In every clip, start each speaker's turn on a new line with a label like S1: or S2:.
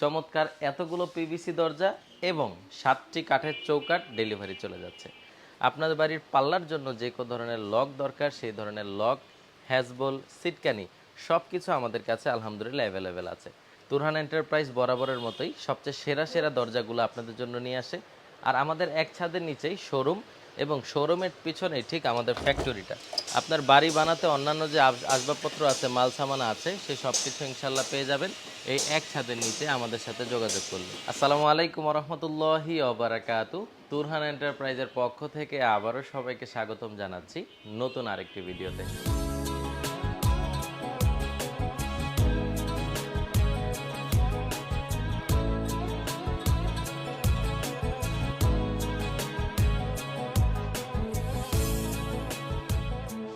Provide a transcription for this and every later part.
S1: চমৎকার এতগুলো পিভিসি দরজা এবং সাতটি কাঠের চৌকাট ডেলিভারি চলে যাচ্ছে। আপনাদের বাড়ির পাল্লার জন্য যে কোনো ধরনের লক দরকার, সেই ধরনের লক, হ্যাজবল, সিটকানি সব কিছু আমাদের কাছে আলহামদুলিল্লাহ অ্যাভেলেবেল আছে। তুরহান এন্টারপ্রাইজ বরাবরের মতোই সবচেয়ে সেরা সেরা দরজাগুলো আপনাদের জন্য নিয়ে আসে। আর আমাদের এক ছাদের নিচেই শোরুম এবং শোরুমের পিছনে ঠিক আমাদের ফ্যাক্টরিটা আপনার বাড়ি বানাতে অন্যান্য যে আসবাবপত্র আছে, মাল সামান আছে, সে সব কিছু ইনশাল্লাহ পেয়ে যাবেন। এই এক ছাদের নিচে আমাদের সাথে যোগাযোগ করলে। আসসালামু আলাইকুম রহমতুল্লাহি অবরাকাতু তুরহান এন্টারপ্রাইজের পক্ষ থেকে আবারও সবাইকে স্বাগতম জানাচ্ছি নতুন আরেকটি ভিডিওতে।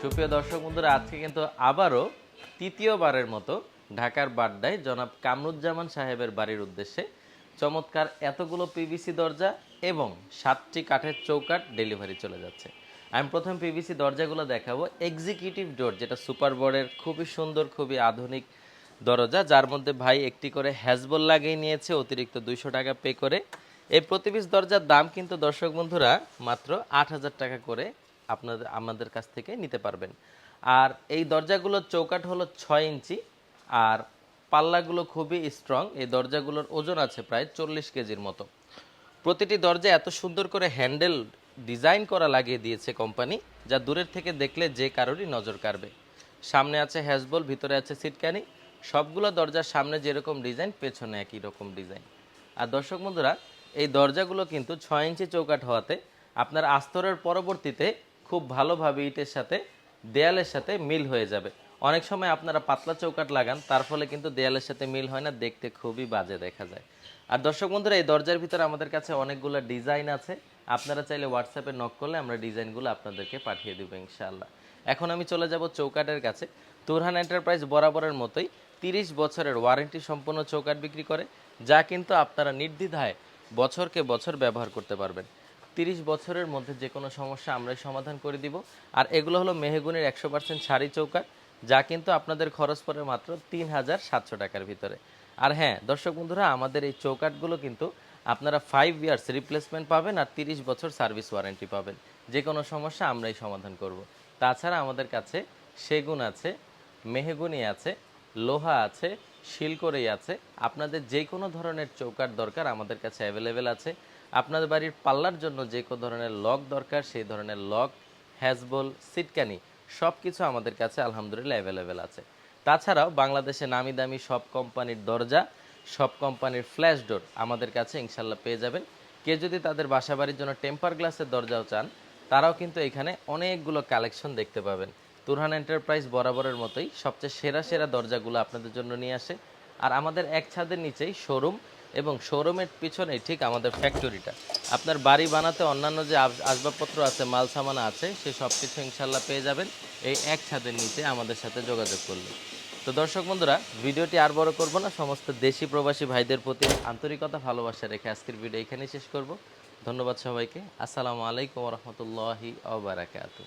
S1: সুপ্রিয় দর্শক বন্ধুরা, আজকে কিন্তু আবারও তৃতীয়বারের মতো ঢাকার বাড্ডায় জনাব কামরুজ্জামান সাহেবের বাড়ির উদ্দেশ্যে চমৎকার এতগুলো পিভিসি দরজা এবং সাতটি কাঠের চৌকাট ডেলিভারি চলে যাচ্ছে। আমি প্রথম পিভিসি দরজাগুলো দেখাবো। এক্সিকিউটিভ ডোর যেটা সুপার বোর্ডের খুবই সুন্দর, খুবই আধুনিক দরজা, যার মধ্যে ভাই একটি করে হ্যাজবল লাগিয়ে নিয়েছে, অতিরিক্ত দুইশো টাকা পে করে। এই প্রতি পিস দরজার দাম কিন্তু দর্শক বন্ধুরা মাত্র আট হাজার টাকা করে আপনাদের আমাদের কাছ থেকে নিতে পারবেন। আর এই দরজাগুলোর চৌকাট হলো ছয় ইঞ্চি, আর পাল্লাগুলো খুবই স্ট্রং এই দরজাগুলোর ওজন আছে প্রায় চল্লিশ কেজির মতো। প্রতিটি দরজা এত সুন্দর করে হ্যান্ডেল ডিজাইন করা লাগিয়ে দিয়েছে কোম্পানি যা দূরের থেকে দেখলে যে কারোরই নজর কাড়বে। সামনে আছে হ্যাসবল ভিতরে আছে সিটকানি সবগুলো দরজার সামনে যেরকম ডিজাইন পেছনে একই রকম ডিজাইন আর দর্শক বন্ধুরা, এই দরজাগুলো কিন্তু ছয় ইঞ্চি চৌকাট হওয়াতে আপনার আস্তরের পরবর্তীতে খুব ভালোভাবে ইটের সাথে, দেয়ালের সাথে মিল হয়ে যাবে। অনেক সময় আপনারা পাতলা চৌকাট লাগান, তার ফলে কিন্তু দেয়ালের সাথে মিল হয় না, দেখতে খুবই বাজে দেখা যায়। আর দর্শক বন্ধুরা, এই দরজার ভিতরে আমাদের কাছে অনেকগুলো ডিজাইন আছে। আপনারা চাইলে হোয়াটসঅ্যাপে নক করলে আমরা ডিজাইনগুলো আপনাদেরকে পাঠিয়ে দেবো ইনশাআল্লাহ। এখন আমি চলে যাব চৌকাটের কাছে। তুরহান এন্টারপ্রাইজ বরাবরের মতোই তিরিশ বছরের ওয়ারেন্টি সম্পন্ন চৌকাট বিক্রি করে, যা কিন্তু আপনারা নির্দ্বিধায় বছরকে বছর ব্যবহার করতে পারবেন। তিরিশ বছরের মধ্যে যে কোনো সমস্যা আমরাই সমাধান করে দিব। আর এগুলো হলো মেহগুনির একশো পার্সেন্ট শাড়ি চৌকাট যা কিন্তু আপনাদের খরচ পড়ে মাত্র তিন হাজার সাতশো টাকার ভিতরে। আর হ্যাঁ দর্শক বন্ধুরা, আমাদের এই চৌকাটগুলো কিন্তু আপনারা ফাইভ ইয়ার্স রিপ্লেসমেন্ট পাবেন আর তিরিশ বছর সার্ভিস ওয়ারেন্টি পাবেন। যে কোনো সমস্যা আমরাই সমাধান করব। তাছাড়া আমাদের কাছে সেগুন আছে, মেহেগুনি আছে, লোহা আছে, শিলকড়ি আছে। আপনাদের যে কোনো ধরনের চৌকাট দরকার আমাদের কাছে অ্যাভেলেবেল আছে। আপনাদের বাড়ির পাল্লার জন্য যে কোনো ধরনের লক দরকার, সেই ধরনের লক, হ্যাজবল, সিটকানি সব কিছু আমাদের কাছে আলহামদুলিল্লাহ অ্যাভেলেবেল আছে। তাছাড়াও বাংলাদেশে নামি দামি সব কোম্পানির দরজা, সব কোম্পানির ফ্ল্যাশ ডোর আমাদের কাছে ইনশাল্লাহ পেয়ে যাবেন। কেউ যদি তাদের বাসা বাড়ির জন্য টেম্পার গ্লাসের দরজাও চান, তারাও কিন্তু এখানে অনেকগুলো কালেকশন দেখতে পাবেন। তুরহান এন্টারপ্রাইজ বরাবরের মতোই সবচেয়ে সেরা সেরা দরজাগুলো আপনাদের জন্য নিয়ে আসে। আর আমাদের এক ছাদের নিচেই শোরুম এবং শোরুমের পিছনেই ঠিক আমাদের ফ্যাক্টরিটা আপনার বাড়ি বানাতে অন্যান্য যে আসবাবপত্র আছে, মাল সামানা আছে, সে সব কিছু ইনশাল্লাহ পেয়ে যাবেন। এই এক ছাদের নিচে আমাদের সাথে যোগাযোগ করলে। তো দর্শক বন্ধুরা, ভিডিওটি আর বড় করব না, সমস্ত দেশি প্রবাসী ভাইদের প্রতি আন্তরিকতা, ভালোবাসা রেখে আজকের ভিডিও এখানেই শেষ করব। ধন্যবাদ সবাইকে। আসসালামু আলাইকুম রহমতুল্লাহি আবরাকাতু